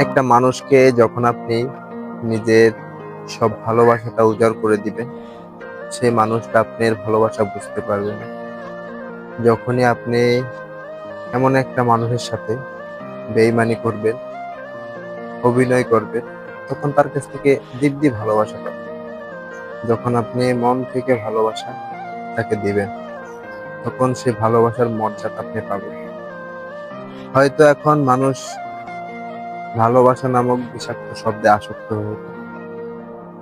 একটা মানুষকে যখন আপনি নিজের সব ভালোবাসাটা উজাড় করে দিবেন সে মানুষটা আপনার ভালোবাসা বুঝতে পারবে না যখনই আপনি এমন একটা মানুষের সাথে বেইমানি করবেন, অভিনয় করবেন, তখন তার কাছ থেকে দিব্যি ভালোবাসা পাবেন। যখন আপনি মন থেকে ভালোবাসা তাকে দিবেন, তখন সে ভালোবাসার মর্যাদা আপনি পাবেন। হয়তো এখন মানুষ ভালোবাসা নামক বিষাক্ত শব্দে আসক্ত হয়ে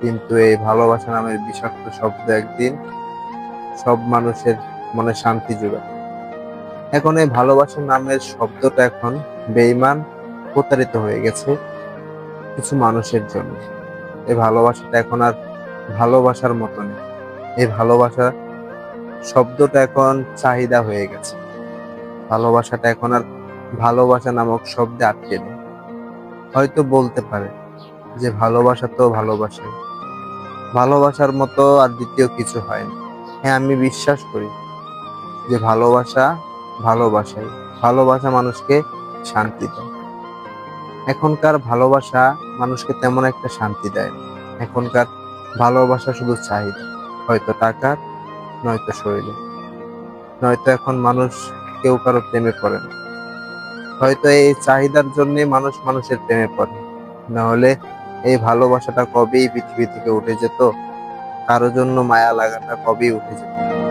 কিন্তু এই ভালোবাসা নামের বিষাক্ত শব্দ একদিন সব মানুষের মনে শান্তি যোগায়। এখন এই ভালোবাসা নামের শব্দটা এখন বেইমান প্রতারিত হয়ে গেছে কিছু মানুষের জন্য। এই ভালোবাসাটা এখন আর ভালোবাসার মতো নেই। এই ভালোবাসা শব্দটা এখন চাহিদা হয়ে গেছে। ভালোবাসাটা এখন আর ভালোবাসা নামক শব্দে আটকে নেই। হয়তো বলতে পারে যে ভালোবাসা তো ভালোবাসা। ভালোবাসার মতো আর দ্বিতীয় কিছু হয় না। হ্যাঁ আমি বিশ্বাস করি যে ভালোবাসা ভালোবাসাই। ভালোবাসা মানুষকে শান্তি দেয়। এখনকার ভালোবাসা মানুষকে তেমন একটা শান্তি দেয় না। এখনকার ভালোবাসা শুধু চাহিদা। হয়তো টাকার, নয়তো শরীরে নয়তো এখন মানুষ কেউ কারও প্রেমে পড়ে না। হয়তো এই চাহিদার জন্যে মানুষ মানুষের প্রেমে পড়ে। নাহলে এই ভালোবাসাটা কবেই পৃথিবী থেকে উঠে যেত? কারও জন্য মায়া লাগাটা কবেই উঠে যেত?